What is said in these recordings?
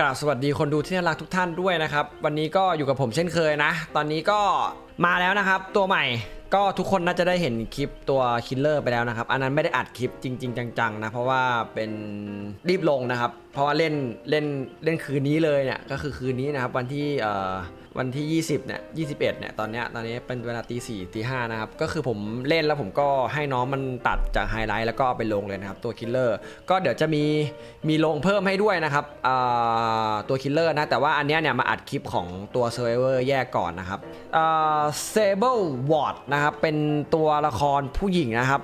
กราบสวัสดีคนดูที่น่ารักทุกท่านด้วยนะครับ วันนี้ก็อยู่กับผมเช่นเคยนะ ตอนนี้ก็มาแล้วนะครับ ตัวใหม่ก็ทุกคนน่าจะได้เห็นคลิปตัวคิลเลอร์ไปแล้วนะครับ อันนั้นไม่ได้อัดคลิปจริง ๆ จังๆนะ เพราะว่าเป็นรีบลงนะครับ เพราะว่าเล่นเล่นเล่นคืนนี้เลยเนี่ยก็คือคืนนี้นะครับ วันที่เอ่อ วันที่ 20เนี่ย21เนี่ยตอนเนี้ยตอนนี้เป็นเวลาตีสี่ตีห้านะครับ ก็คือผมเล่นแล้วผมก็ให้น้องมันตัดจากไฮไลท์แล้วก็เอาไปลงเลยนะครับ ตัวคิลเลอร์ก็เดี๋ยวจะมีมีลงเพิ่มให้ด้วยนะครับตัวคิลเลอร์นะแต่ว่าอันเนี้ยเนี่ยมาอัดคลิปของตัวเซ r ร์เวอร์แยกก่อนนะครับเซเบิลวอร์ดนะครับเป็นตัวละครผู้หญิงนะครับ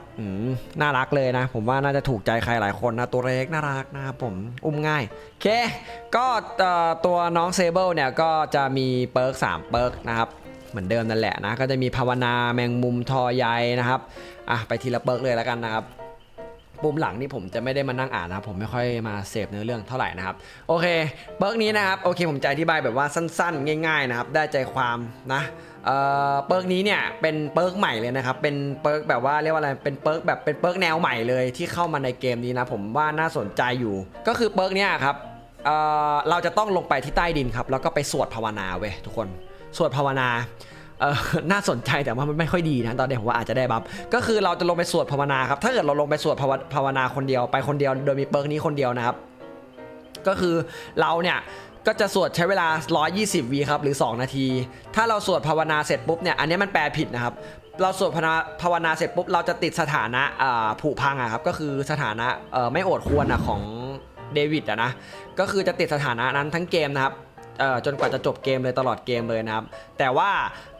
น่ารักเลยนะ ผมว่าน่าจะถูกใจใครหลายคนนะตัวเล็กน่ารักนะครับผมอุ้มง่ายโอเคก็ตัวน้องเซเบิลเนี่ยก็จะมีเปิร์ก3เปิร์กนะครับเหมือนเดิมนั่นแหละนะก็จะมีภาวนาแมงมุมทอใยนะครับอะไปทีละเปิร์กเลยแล้วกันนะครับปุ่มหลังนี่ผมจะไม่ได้มานั่งอ่านนะครับผมไม่ค่อยมาเสพเนื้อเรื่องเท่าไหร่นะครับโอเคเปิร์กนี้นะครับโอเคผมจะอธิบายแบบว่าสั้นๆ ง่ายๆนะครับได้ใจความนะเอ่อเปิร์กนี้เนี่ยเป็นเปิร์กใหม่เลยนะครับเป็นเปิร์กแบบว่าเรียกว่าอะไรเป็นเปิร์กแบบเป็นเปิร์กแนวใหม่เลยที่เข้ามาในเกมนี้นะผมว่าน่าสนใจอยู่ ก็คือเปิร์กเนี้ยครับ เอ่อเราจะต้องลงไปที่ใต้ดินครับ แล้วก็ไปสวดภาวนาเว้ยทุกคน สวดภาวนาเออน่าสนใจแต่ว่ามันไม่ค่อยดีนะตอนนี้ผมว่าอาจจะได้บัฟก็คือเราจะลงไปสวดภาวนาครับ ถ้าเกิดเราลงไปสวดภาวภาวนาคนเดียวไปคนเดียว โดยมีเปิร์กนี้คนเดียวนะครับ ก็คือเราเนี่ยก็จะสวดใช้เวลา 120วีครับหรือ 2 นาที ถ้าเราสวดภาวนาเสร็จปุ๊บเนี่ยอันนี้มันแปลผิดนะครับ เราสวดภาวนาภาวนาเสร็จปุ๊บเราจะติดสถานะผุพังอะครับก็คือสถานะไม่โอดควรอะของ เดวิดอะนะ ก็คือจะติดสถานะนั้นทั้งเกมนะครับเอ่อจนกว่าจะจบเกมเลยตลอดเกมเลยนะครับ แต่ว่า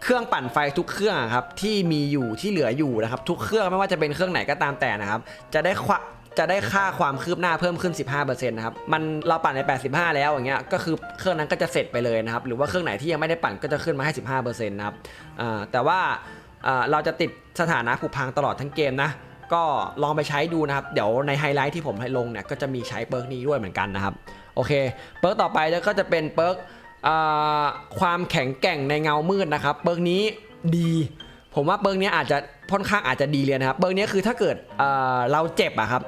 เครื่องปั่นไฟทุกเครื่องครับที่มีอยู่ที่เหลืออยู่นะครับ ทุกเครื่องไม่ว่าจะเป็นเครื่องไหนก็ตามแต่นะครับ จะได้ควจะได้ค่าความคืบหน้าเพิ่มขึ้น 15%นะครับ มันเราปั่นใน 85 แล้วอย่างเงี้ย ก็คือเครื่องนั้นก็จะเสร็จไปเลยนะครับ หรือว่าเครื่องไหนที่ยังไม่ได้ปั่นก็จะขึ้นมาให้ 15%นะครับอ่าแต่ว่าอ่าเราจะติดสถานะผุพังตลอดทั้งเกมนะ ก็ลองไปใช้ดูนะครับ เดี๋ยวในไฮไลท์ที่ผมให้ลงเนี่ยก็จะมีใช้เปิร์กนี้ด้วยเหมือนกันนะครับ โอเค เปิร์กต่อไปแล้วก็จะเป็นเปิร์กความแข็งแกร่งในเงามืดนะครับ เปิร์กนี้ดี ผมว่าเปิร์กนี้อาจจะค่อนข้างอาจจะดีเลยนะครับ เปิร์กนี้คือถ้าเกิดเราเจ็บอะครับ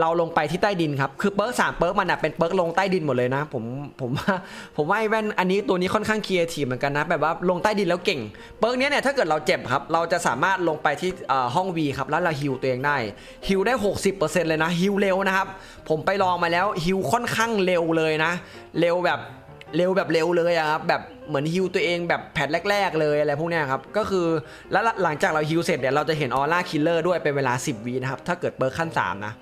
เราลงไปที่ใต้ดินครับ คือเปิร์กสามเปิร์กมันอะเป็นเปิร์กลงใต้ดินหมดเลยนะ ผมผมว่าผมว่าไอ้แว่นอันนี้ตัวนี้ค่อนข้างครีเอทีฟเหมือนกันนะ แบบว่าลงใต้ดินแล้วเก่ง เปิร์กเนี้ยเนี่ยถ้าเกิดเราเจ็บครับ เราจะสามารถลงไปที่ห้องวีครับ แล้วเราฮิวตัวเองได้ฮิวได้ 60%เลยนะฮิวเร็วนะครับ ผมไปลองมาแล้วฮิวค่อนข้างเร็วเลยนะ เร็วแบบเร็วแบบเร็วเลยอะครับแบบเหมือนฮิวตัวเองแบบแพทแรก ๆ เลยอะไรพวกนี้ครับก็คือแล้วหลังจากเราฮิวเสร็จเนี่ยเราจะเห็นออร่าคิลเลอร์ด้วยเป็นเวลา 10วีนะครับถ้าเกิดเบิร์กขั้น 3 นะ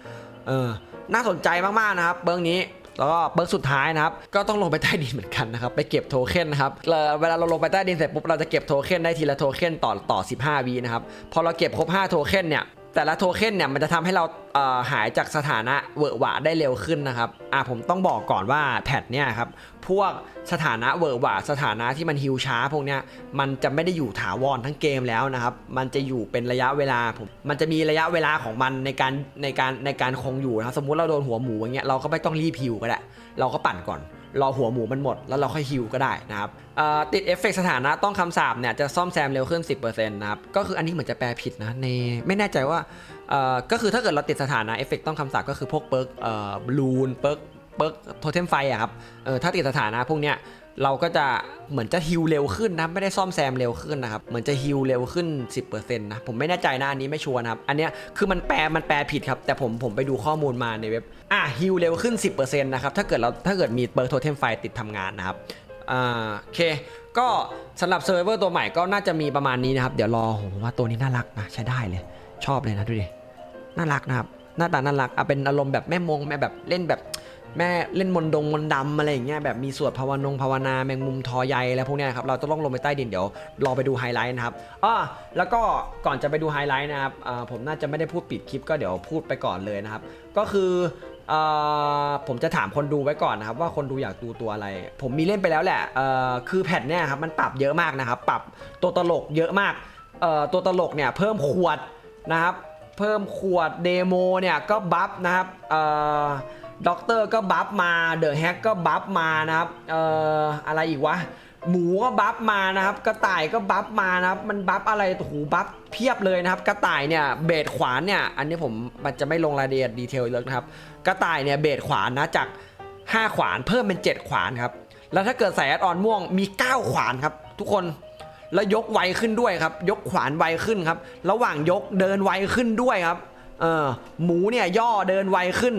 เออ น่าสนใจมากๆนะครับ เบิร์กนี้แล้วก็เบิร์กสุดท้ายนะครับ ก็ต้องลงไปใต้ดินเหมือนกันนะครับ ไปเก็บโทเค็นนะครับ เวลาเราลงไปใต้ดินเสร็จปุ๊บ เราจะเก็บโทเค็นได้ทีละโทเค็นต่อต่อ 15วีนะครับ พอเราเก็บครบ 5 โทเค็นเนี่ย แต่ละโทเค็นเนี่ยมันจะทำให้เราเหายจากสถานะเวอร์หวาได้เร็วขึ้นนะครับอะผมต้องบอกก่อนว่าแพทเนี่ยครับพวกสถานะเวอร์หวาสถานะที่มันฮิวช้าพวกเนี้ยมันจะไม่ได้อยู่ถาวรทั้งเกมแล้วนะครับมันจะอยู่เป็นระยะเวลาผมมันจะมีระยะเวลาของมันในการในการในการคงอยู่นะสมมุติเราโดนหัวหมูอย่างเงี้ยเราก็ไม่ต้องรีบฮิวก็ได้เราก็ปั่นก่อน รอหัวหมูมันหมด แล้วเราค่อยฮิวก็ได้นะครับติดเอฟเฟกต์สถานะต้องคำสาปเนี่ยจะซ่อมแซมเร็วขึ้น 10%นะครับก็คืออันนี้เหมือนจะแปลผิดนะในไม่แน่ใจว่าก็คือถ้าเกิดเราติดสถานะเอฟเฟกต์ต้องคำสาปก็คือพวกเปิร์กบลูนเปิร์กเปิร์กโทเทมไฟอะครับถ้าติดสถานะพวกเนี้ย เราก็จะเหมือนจะฮิวเร็วขึ้นนะไม่ได้ซ่อมแซมเร็วขึ้นนะครับเหมือนจะฮิวเร็วขึ้น 10%นะผมไม่แน่ใจนะอันนี้ไม่ชัวร์นะครับอันเนี้ยคือมันแปลมันแปลผิดครับแต่ผมผมไปดูข้อมูลมาในเว็บอะฮิวเร็วขึ้น 10%นะครับถ้าเกิดเราถ้าเกิดมีเปิร์โทเทมไฟติดทำงานนะครับอ่าโอเคก็สำหรับเซิร์ฟเวอร์ตัวใหม่ก็น่าจะมีประมาณนี้นะครับ เดี๋ยวรอผมว่าตัวนี้น่ารักนะใช้ได้เลย ชอบเลยนะดูดิน่ารักนะครับหน้าตาน่ารักอะเป็นอารมณ์แบบแม่มงแม่แบบเล่นแบบ แม่เล่นมนดงมนดำอะไรอย่างเงี้ยแบบมีสวดภาวนงภาวนาแมงมุมทอใยอะไรพวกเนี้ยครับเราจะต้องลงไปใต้ดินเดี๋ยวรอไปดูไฮไลท์นะครับอ่าแล้วก็ก่อนจะไปดูไฮไลท์นะครับผมน่าจะไม่ได้พูดปิดคลิปก็เดี๋ยวพูดไปก่อนเลยนะครับ ก็คือผมจะถามคนดูไว้ก่อนนะครับว่าคนดูอยากดูตัวอะไร ผมมีเล่นไปแล้วแหละคือแพทเนี่ยครับมันปรับเยอะมากนะครับ ปรับตัวตลกเยอะมากตัวตลกเนี่ยเพิ่มขวดนะครับ เพิ่มขวดเดโมเนี่ยก็บัฟนะครับ ด็อกเตอร์ก็บัฟมาเดอะแฮกก็บัฟมานะครับเอ่ออะไรอีกวะหมูก็บัฟมานะครับกระต่ายก็บัฟมานะครับมันบัฟอะไรโอ้โหบัฟเพียบเลยนะครับ กระต่ายเนี่ยเบสขวานเนี่ยอันนี้ผมมันจะไม่ลงรายละเอียดดีเทลเยอะนะครับ กระต่ายเนี่ยเบสขวานนะจาก 5 ขวานเพิ่มเป็น 7 ขวานครับแล้วถ้าเกิดใส่แอดออนม่วงมี 9 ขวานครับ ทุกคนแล้วยกไวขึ้นด้วยครับ ยกขวานไวขึ้นครับ ระหว่างยกเดินไวขึ้นด้วยครับ เออหมูเนี่ยย่อเดินไวขึ้น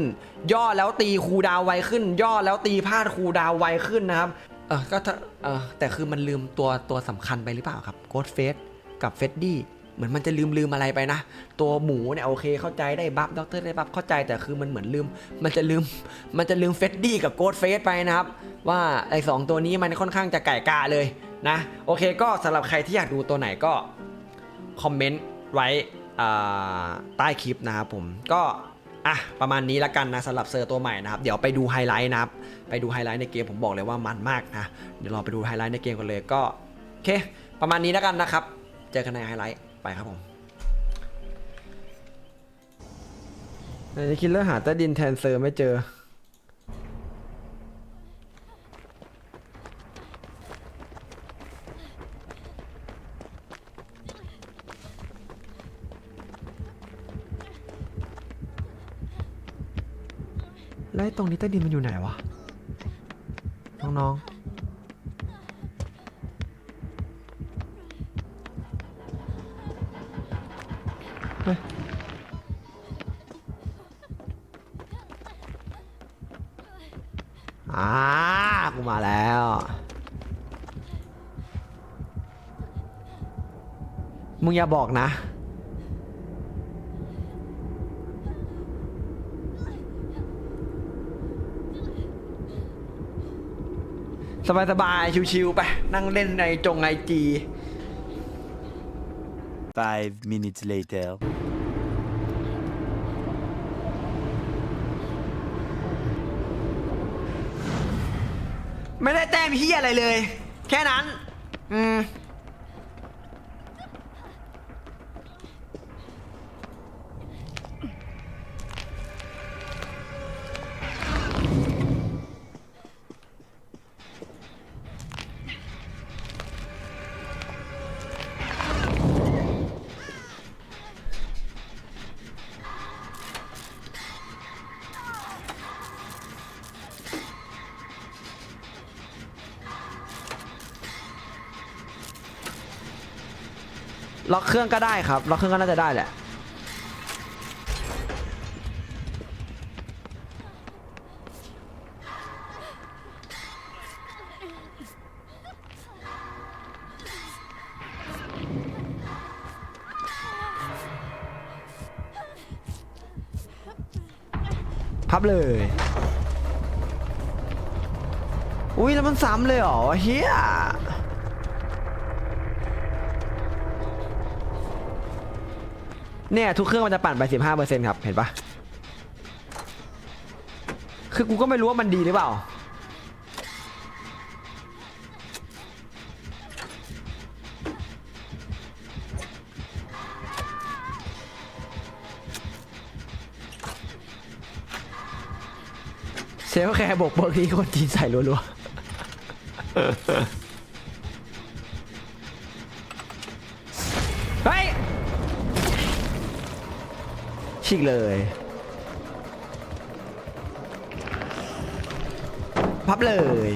ย่อแล้วตีคูดาวไวขึ้น ย่อแล้วตีพลาดคูดาวไวขึ้นนะครับเออก็ถ้าเออแต่คือมันลืมตัวตัวสำคัญไปหรือเปล่าครับโกดเฟสกับเฟดดี้เหมือนมันจะลืมลืมอะไรไปนะ ตัวหมูเนี่ยโอเคเข้าใจได้บัฟด็อกเตอร์ได้บัฟเข้าใจแต่คือมันเหมือนลืม มันจะลืมมันจะลืมเฟดดี้กับโกดเฟสไปนะครับ ว่าไอ้สองตัวนี้มันค่อนข้างจะไก่กาเลยนะ โอเคก็สำหรับใครที่อยากดูตัวไหนก็คอมเมนต์ไว้ ใต้คลิปนะครับผมก็อะประมาณนี้ละกันนะสำหรับเซอร์ตัวใหม่นะครับ เดี๋ยวไปดูไฮไลท์นะครับ ไปดูไฮไลท์ในเกมผมบอกเลยว่ามันมากนะ เดี๋ยวเราไปดูไฮไลท์ในเกมกันเลยก็โอเค ประมาณนี้ละกันนะครับ เจอกันในไฮไลท์ไปครับผมในคิดเลอร์หาใต้ดินแทนเซอร์ไม่เจอ แล้วไอ้ตรงนี้ใต้ดินมันอยู่ไหนวะ น้องๆ เฮ้ย อ่า กูมาแล้วมึงอย่าบอกนะ สบายๆชิวๆไป นั่งเล่นในจงไอจี Five minutes later. ไม่ได้แต้มเฮียอะไรเลย แค่นั้น อืม ล็อกเครื่องก็ได้ครับ ล็อกเครื่องก็น่าจะได้แหละ พับเลย อุ้ยแล้วมันซ้ำเลยเหรอเฮีย เนี่ยทุกเครื่องมันจะปั่นไป 15%ครับเห็นปะคือกูก็ไม่รู้ว่ามันดีหรือเปล่า เซลแคร์บกเบิกที่คนจีนใส่รัวๆ ฉีกเลย พับเลย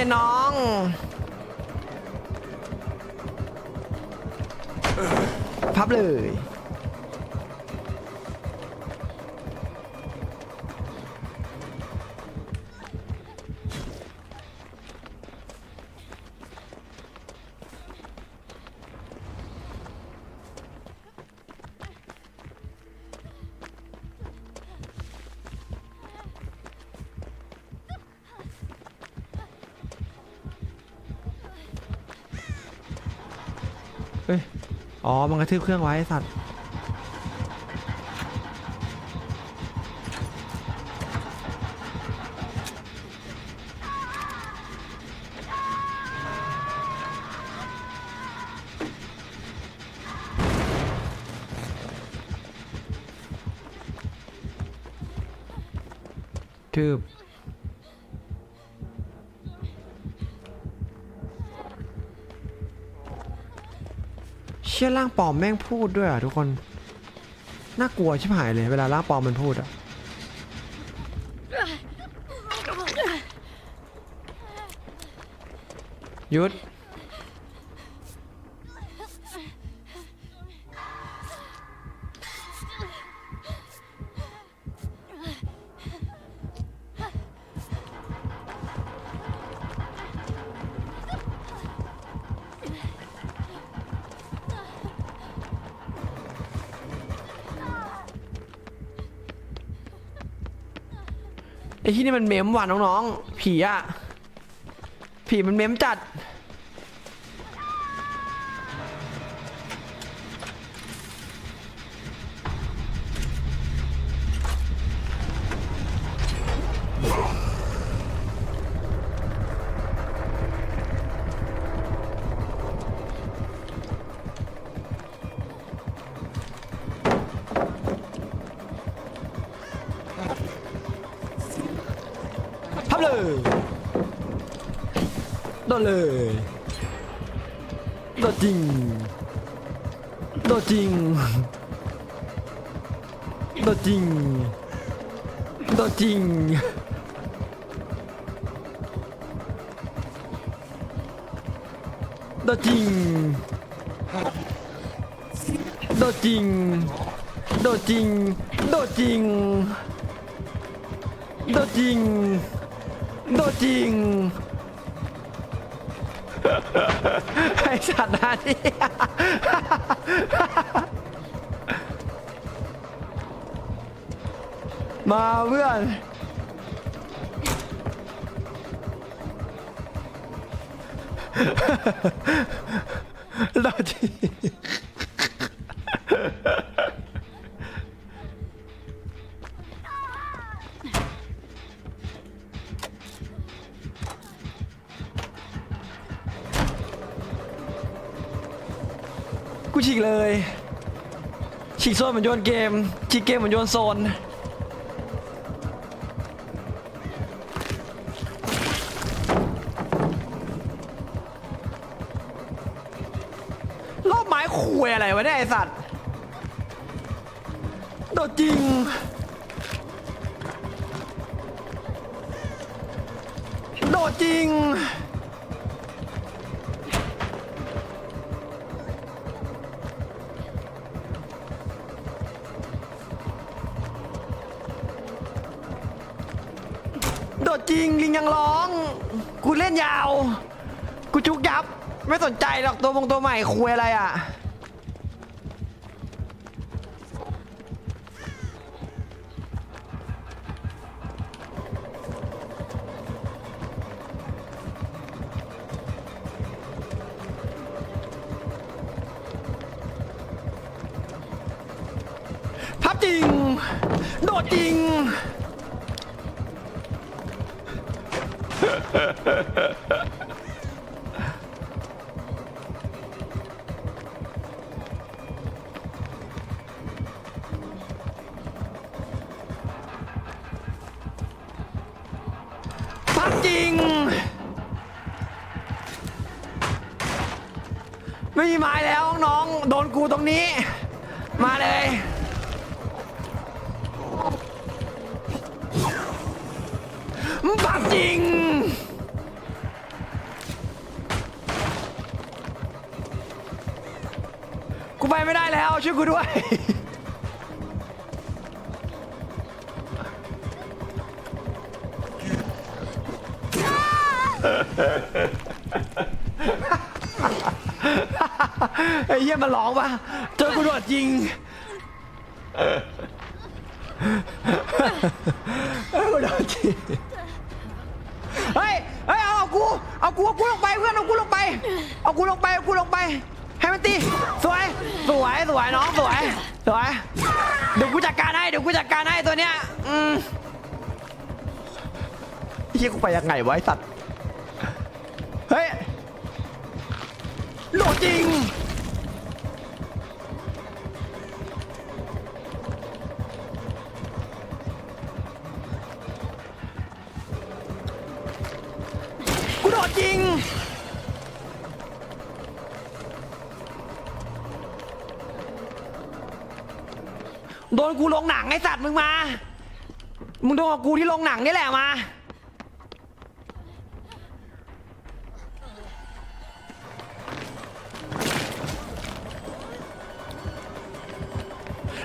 ย็นน้อง พับเลย อ้อ๋อ มันกระทืบเครื่องไว้สัตว์ ทืบ ชี่ยร่างปลอมแม่งพูดด้วยอะทุกคน น่ากลัวชิบหายเลย เวลาร่างปลอมมันพูดอะ หยุด ไอ้ที่นี่มันเมมว่ะน้องๆ ผีอะผีมันเมมจัด เลยโดดจริงโดดจริงโดดจริงโดดจริงโดดจริงโดดจริงโดดจริงโดดจริงโดดจริงโดดจริง ไอสัตว์หน้าที่ มาเพื่อน เราที่ โซนเหมือนโยนเกมฉีกเกมเหมือนโยนโซน รอบไม้คุยอะไรวะเนี่ยไอสัตว์โดดจริงโดดจริง งยังร้อง กูเล่นยาว กูจุกยับ ไม่สนใจหรอกตัวมงตัวใหม่คุยอะไรอะ พับจริง โดดจริง พับจริง ไม่มีไม้แล้วน้องๆโดนกูตรงนี้ มาเลย ช่วยกูด้วย ไอ้เหี้ยมันร้องปะเจอกูโดดจริงเออกูโดดจริงเฮ้ยเฮ้ยเอาเอากูเอากูเอากูลงไปเพื่อนเอากูลงไป เอากูลงไปเอากูลงไป ให้มันตีสวย สวย สวยน้องสวย สวย เดี๋ยวกูจัดการให้ เดี๋ยวกูจัดการให้ตัวเนี้ย อืมเฮียกูไปยังไงวะไอ้สัตว์ เฮ้ยโหลดจริง นกูลงหนังไอ้สัตว์มึงมา มึงโดนกับกูที่ลงหนังนี่แหละมา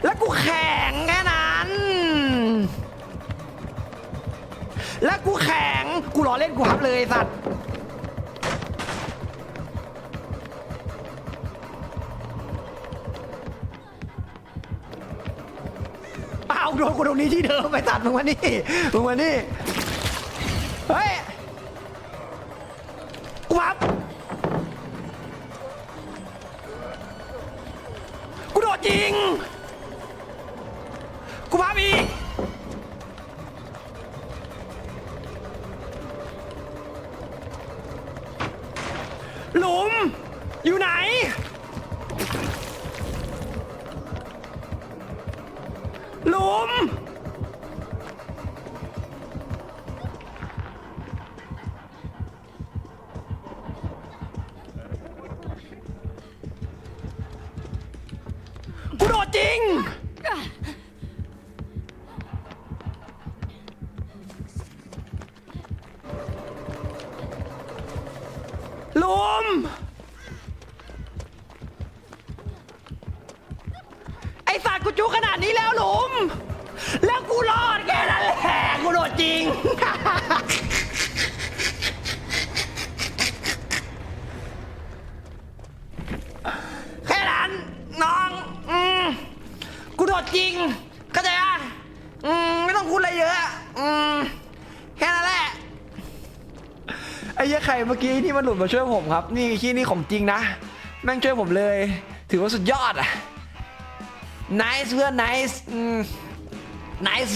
แล้วกูแข่งแค่นั้น แล้วกูแข่งกูรอเล่นกูฮับเลยไอ้สัตว์ โดนกูตรงนี้ที่เดิมไปตัดมึงมานี่มึงมานี่เฮ้ยกูพับกูโดดจริงกูพับอีกหลุมอยู่ไหน ลุม ไอสัตว์กูจุขนาดนี้แล้วลุม แล้วกูรอดแค่นั้นแหละกูโดดจริง แค่นั้นน้องอืมกูโดดจริงเข้าใจอะอืมไม่ต้องพูดอะไรเยอะอืม เหี้ยใครเมื่อกี้ที่มันหลุดมาช่วยผมครับ นี่ที่นี่ของจริงนะ แม่งช่วยผมเลย ถือว่าสุดยอดอะ nice เพื่อน nice อืม nice